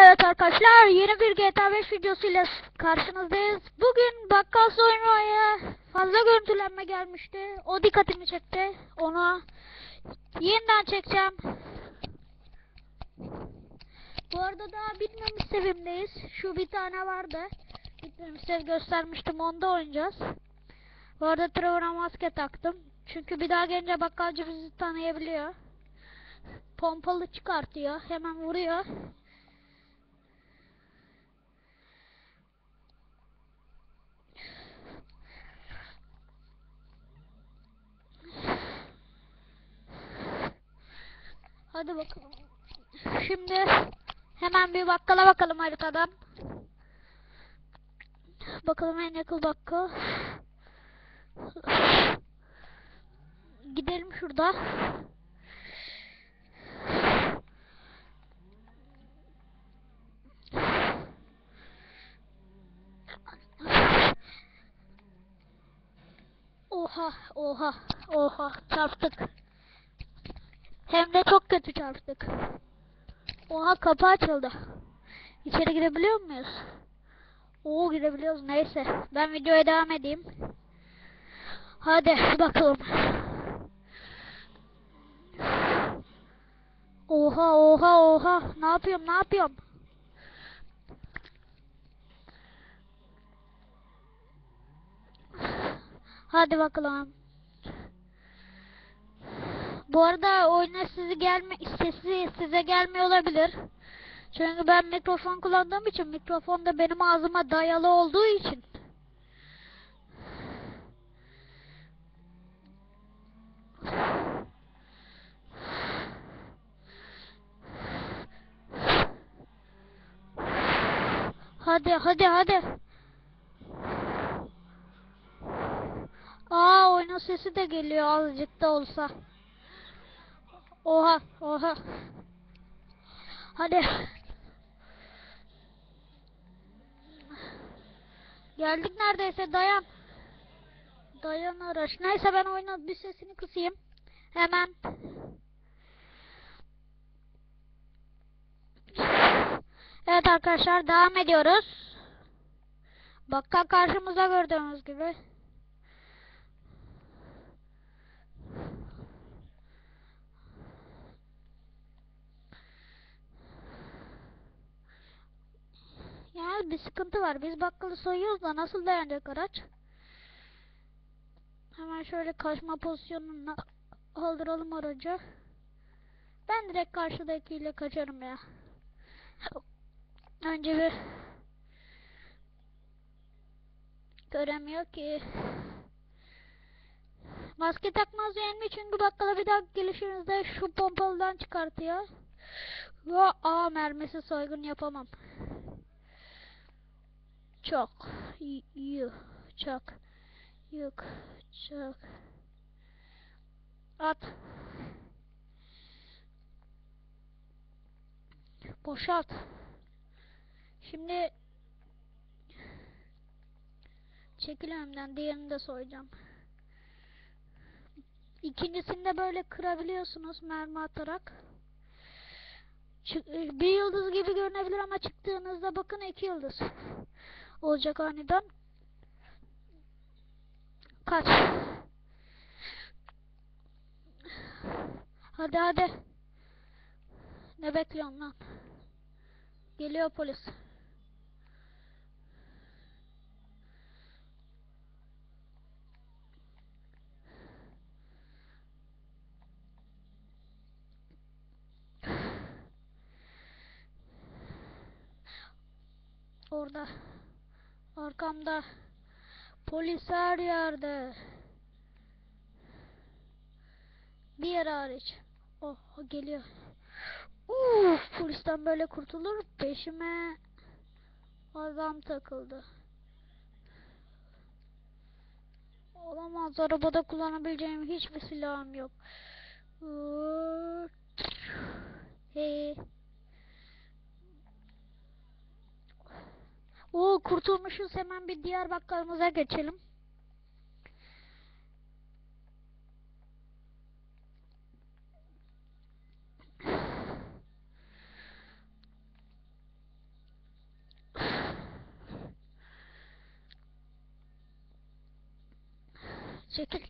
Evet arkadaşlar yeni bir GTA 5 videosuyla karşınızdayız. Bugün bakkal soymaya fazla görüntülenme gelmişti. O dikkatimi çekti. Onu yeniden çekeceğim. Bu arada daha bitmemiş sevimdeyiz. Şu bir tane vardı. Bitmemiş sev göstermiştim onda oynayacağız. Bu arada Trevor'a maske taktım. Çünkü bir daha gelince bakkalcı bizi tanıyabiliyor. Pompalı çıkartıyor. Hemen vuruyor. Hadi bakalım. Şimdi hemen bir bakkala bakalım haritadan. Bakalım en yakın bakkal. Gidelim şurada. Oha, oha, oha, çarptık. Hem de çok kötü çarptık. Oha kapı açıldı. İçeri girebiliyor muyuz? Oo girebiliyoruz neyse. Ben videoya devam edeyim. Hadi bakalım. Oha oha oha. Ne yapıyorum ne yapıyorum? Hadi bakalım. Bu arada oyuna sizi gelme sesi size gelmiyor olabilir. Çünkü ben mikrofon kullandığım için mikrofon da benim ağzıma dayalı olduğu için. Hadi hadi hadi. Aa oyunun sesi de geliyor azıcık da olsa. Oha oha. Hadi. Geldik neredeyse dayan. Dayan araç. Neyse ben oyunun bir sesini kısayım. Hemen. Evet arkadaşlar devam ediyoruz. Bakkal karşımıza gördüğünüz gibi. Bir sıkıntı var. Biz bakkalı soyuyoruz da nasıl dayanacak araç? Hemen şöyle kaçma pozisyonuna aldıralım aracı. Ben direkt karşıdakiyle kaçarım ya. Önce bir göremiyor ki. Maske takmaz yani çünkü bakkala bir daha gelişinizde şu pompalıdan çıkartıyor. Ve A mermisi soygun yapamam. Çok. İyi çok. Yük çok. At. Boşalt. Şimdi çekil diğerini de soyacağım. İkincisinde böyle kırabiliyorsunuz mermi atarak. Bir yıldız gibi görünebilir ama çıktığınızda bakın iki yıldız olacak aniden. Kaç. Hadi hadi. Ne bekliyorsun lan? Geliyor polis. Orada. Arkamda. Polis her yerde. Bir yer hariç. Oh geliyor. Uf, polisten böyle kurtulur. Peşime adam takıldı. Olamaz. Arabada kullanabileceğim hiçbir silahım yok. Hey. Oo kurtulmuşuz hemen bir diğer bakkalımıza geçelim. Çekil.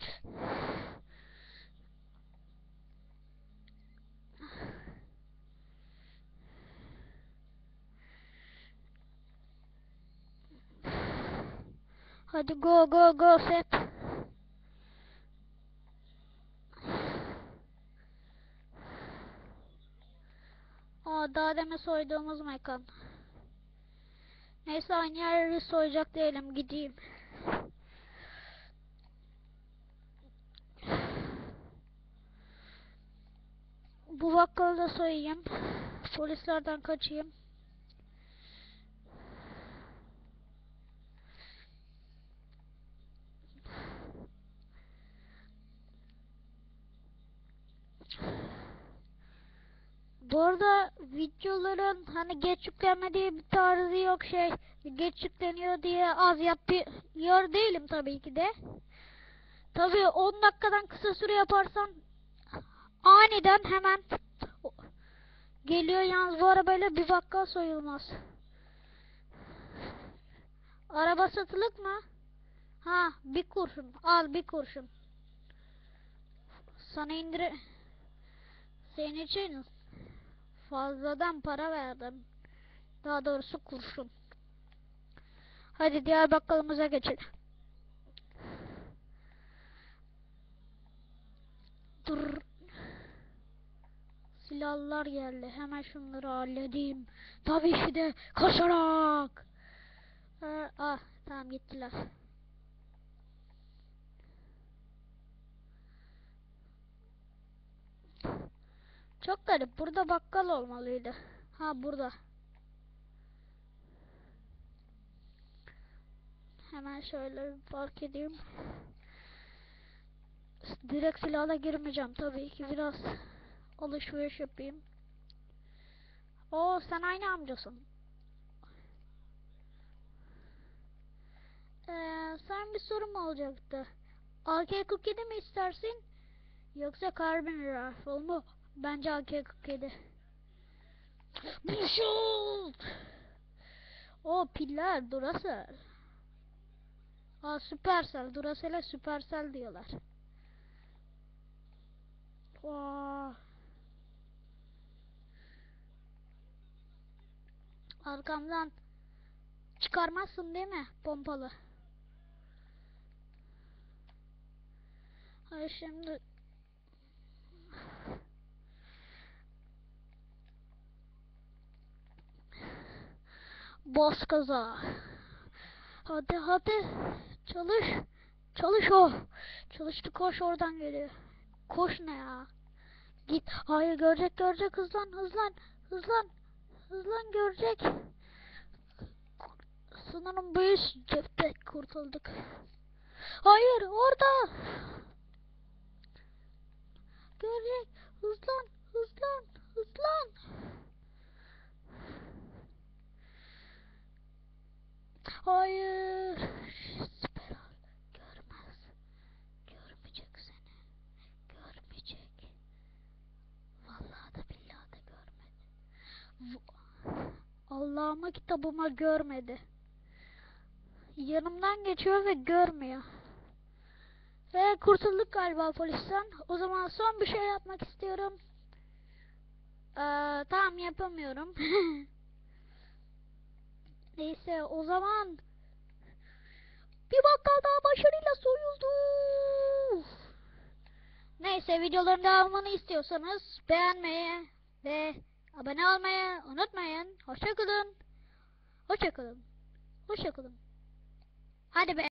Hadi go go go set. Aa daha demin soyduğumuz mekan. Neyse aynı yeri soyacak değilim gideyim. Bu bakkalı da soyayım. Polislerden kaçayım. Bu arada videoların hani geç yüklenme diye bir tarzı yok şey. Geç yükleniyor diye az yapıyor değilim tabii ki de. Tabii 10 dakikadan kısa süre yaparsan aniden hemen geliyor yalnız bu arabayla bir bakkal soyulmaz. Araba satılık mı? Ha bir kurşun al bir kurşun. Sana indire senin için fazladan para verdim. Daha doğrusu kurşun. Hadi diğer bakkalımıza geçelim. Dur. Silahlar geldi. Hemen şunları halledeyim. Tabii ki de koşarak. Ha, ah tamam gittiler. Çok garip. Burada bakkal olmalıydı. Ha burada. Hemen şöyle bir park edeyim. Direkt silahla girmeyeceğim tabii ki biraz alışveriş yapayım. Oo sen aynı amcasın. Ee, sen bir sorum olacaktı. AK-47 mi istersin? Yoksa Carbon Rifle mu? Bence AK-47. Buşult! O piller Duracell. Aa Supercell. Duracell'e Supercell diyorlar. Aa. Arkamdan çıkarmazsın değil mi pompalı? Hayır şimdi Bas kaza. Hadi hadi. Çalış. Çalış o. Çalıştı koş oradan geliyor. Koş ne ya? Git. Hayır görecek görecek hızlan hızlan. Hızlan. Hızlan görecek. Sanırım bu iş cepte kurtulduk. Hayır orada. Görecek. Hızlan. Hızlan. Allah'ıma kitabıma görmedi. Yanımdan geçiyor ve görmüyor. Ve kurtulduk galiba polisten. O zaman son bir şey yapmak istiyorum. Ee, tamam yapamıyorum. Neyse o zaman bir bakkal daha başarıyla soyuldu. Neyse videoların devamını istiyorsanız beğenmeyi ve abone olmayı unutmayın. Hoşçakalın. Hoşçakalın. Hoşçakalın. Hadi be.